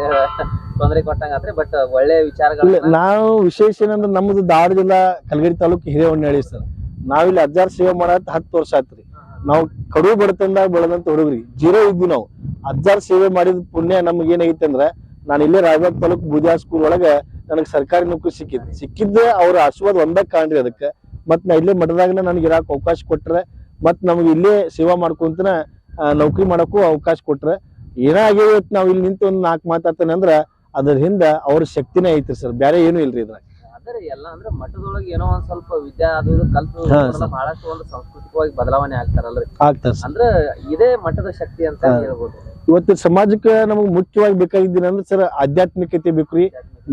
ತೊಂದರೆ ಕೊಟ್ಟಂಗಾತ್ರಿ ಬಟ್ ಒಳ್ಳೆ ವಿಚಾರಗಳು ನಾವು ವಿಶೇಷ ಏನಂದ್ರೆ ನಮ್ಮದು ಧಾರವಾಡ ಜಿಲ್ಲಾ ಕಲಗಡಿ ತಾಲೂಕು ಹಿರೇವಣ್ಣಹಳ್ಳಿ ಸರ್. ನಾವಿಲ್ಲಿ ಅಜ್ಜಾರ್ ಸೇವೆ ಮಾಡತ್ ಹತ್ತು ವರ್ಷ ಆತ್ರಿ. ನಾವು ಕಡು ಬಡತನದಾಗ ಬೆಳೆದಂತ ಹುಡುಗ್ರಿ, ಜೀರೋ ಇದ್ವಿ ನಾವು. ಅಜ್ಜಾರ್ ಸೇವೆ ಮಾಡಿದ ಪುಣ್ಯ ನಮ್ಗೆ ಏನಾಗೈತೆ ಅಂದ್ರೆ, ನಾನು ಇಲ್ಲೇ ರಾಯಬಾಗ್ ತಾಲೂಕು ಬೂಜಾ ಸ್ಕೂಲ್ ಒಳಗೆ ನನಗೆ ಸರ್ಕಾರಿ ನೌಕರಿ ಸಿಕ್ಕಿದ್ದು ಸಿಕ್ಕಿದ್ದೆ ಅವ್ರ ಆಶೀರ್ವಾದ ಒಂದಕ್ಕೆ ಕಾಣ್ರಿ ಅದಕ್ಕೆ. ಮತ್ತೆ ನಾ ಇಲ್ಲೇ ಮಠದಾಗನ ನನಗೆ ಇರಾಕ ಅವಕಾಶ ಕೊಟ್ರೆ, ಮತ್ತೆ ನಮ್ಗೆ ಇಲ್ಲೇ ಸೇವಾ ಮಾಡ್ಕೊಂತನ ನೌಕರಿ ಮಾಡೋಕ್ಕೂ ಅವಕಾಶ ಕೊಟ್ರೆ ಇವತ್ತು ನಾವ್ ಇಲ್ಲಿ ನಿಂತು ಒಂದು ನಾಲ್ಕು ಮಾತಾಡ್ತಾನೆ ಅಂದ್ರ ಅದ್ರ ಹಿಂದ ಅವ್ರ ಶಕ್ತಿನೇ ಐತ್ರಿ ಸರ್ ಬೇರೆ ಏನು ಇಲ್ರಿ ಇದ್ರ ಎಲ್ಲ ಅಂದ್ರೆ ಮಠದೊಳಗೆ ಏನೋ ಒಂದ್ ಸ್ವಲ್ಪ ವಿದ್ಯಾ ಅದು ಇದು ಕಲ್ತು. ಬಹಳಷ್ಟು ಒಂದು ಸಾಂಸ್ಕೃತಿಕವಾಗಿ ಬದಲಾವಣೆ ಆಗ್ತಾರಲ್ರಿ. ಆಗ್ತಾರೆ ಅಂದ್ರೆ ಇದೇ ಮಠದ ಶಕ್ತಿ ಅಂತ. ಹೇಳ್ಬೋದು. ಇವತ್ತು ಸಮಾಜಕ್ಕೆ ನಮಗೆ ಮುಖ್ಯವಾಗಿ ಬೇಕಾಗಿದ್ದೀನಿ ಅಂದ್ರೆ ಸರ್ ಆಧ್ಯಾತ್ಮಿಕತೆ ಬೇಕ್ರಿ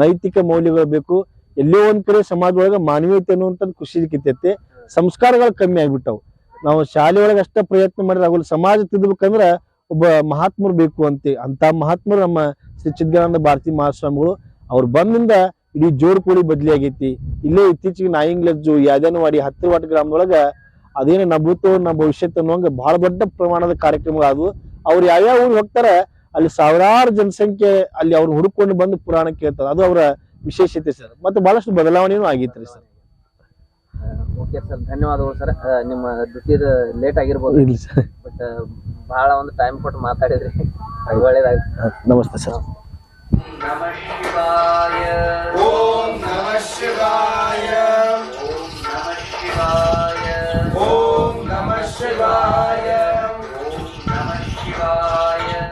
ನೈತಿಕ ಮೌಲ್ಯಗಳು ಬೇಕು. ಎಲ್ಲೋ ಒಂದ್ ಕಡೆ ಸಮಾಜದೊಳಗ ಮಾನವೀಯತೆ ಅನ್ನುವಂಥದ್ದು ಖುಷಿ ಸಿಕ್ಕಿತೈತಿ. ಸಂಸ್ಕಾರಗಳು ಕಮ್ಮಿ ಆಗ್ಬಿಟ್ಟವು. ನಾವು ಶಾಲೆ ಒಳಗೆ ಅಷ್ಟ ಪ್ರಯತ್ನ ಮಾಡಿದ್ರೆ ಆಗೋಲ್ಲ ಸಮಾಜ ತಿದ್ದಬೇಕಂದ್ರ ಒಬ್ಬ ಮಹಾತ್ಮರು ಬೇಕು ಅಂತ. ಅಂತ ಮಹಾತ್ಮರು ನಮ್ಮ ಶ್ರೀ ಚಿದ್ಗಾನಂದ ಭಾರತಿ ಮಹಾಸ್ವಾಮಿಗಳು. ಅವ್ರು ಬಂದಿಂದ ಇಡೀ ಜೋಡ್ಕೋಳಿ ಬದ್ಲಿ ಆಗೈತಿ. ಇಲ್ಲೇ ಇತ್ತೀಚೆಗೆ ನಾಯಿಂಗ್ಲಜ್ಜು ಯಾದನವಾಡಿ ಹತ್ತಿರವಾಟ ಗ್ರಾಮದೊಳಗ ಅದೇನು ನಭೂತು ನಮ್ಮ ಭವಿಷ್ಯತ್ ಅನ್ನುವಂಗ ಬಹಳ ದೊಡ್ಡ ಪ್ರಮಾಣದ ಕಾರ್ಯಕ್ರಮಗಳಾದವು. ಅವ್ರು ಯಾವ್ಯಾವ ಊರಿಗೆ ಹೋಗ್ತಾರ, ಅಲ್ಲಿ ಸಾವಿರಾರು ಜನಸಂಖ್ಯೆ ಅಲ್ಲಿ ಅವ್ರು ಹುಡುಕೊಂಡು ಬಂದು ಪುರಾಣ ಕೇಳ್ತಾರೆ. ಅದು ಅವರ ವಿಶೇಷತೆ ಸರ್. ಮತ್ತೆ ಬಹಳಷ್ಟು ಬದಲಾವಣೆನೂ ಆಗೈತ್ರಿ ಸರ್. ಓಕೆ ಸರ್ ಧನ್ಯವಾದಗಳು ಸರ್ ನಿಮ್ಮ ಡ್ಯೂಟಿದ ಲೇಟ್ ಆಗಿರ್ಬೋದು. ಇಲ್ಲ ಸರ್ ಬಟ್ ಭಾಳ ಒಂದು ಟೈಮ್ ಕೊಟ್ಟು ಮಾತಾಡಿದ್ರಿ. ಒಳ್ಳೇದಾಗ್ತದೆ ನಮಸ್ತೆ ಸರ್ ನಮ ಶಿವಾಯ ಓಂ ನಮಃ ಶಿವಾಯ. ಓಂ ನಮಃ ಶಿವಾಯ. ಓಂ ನಮಃ ಶಿವಾಯ.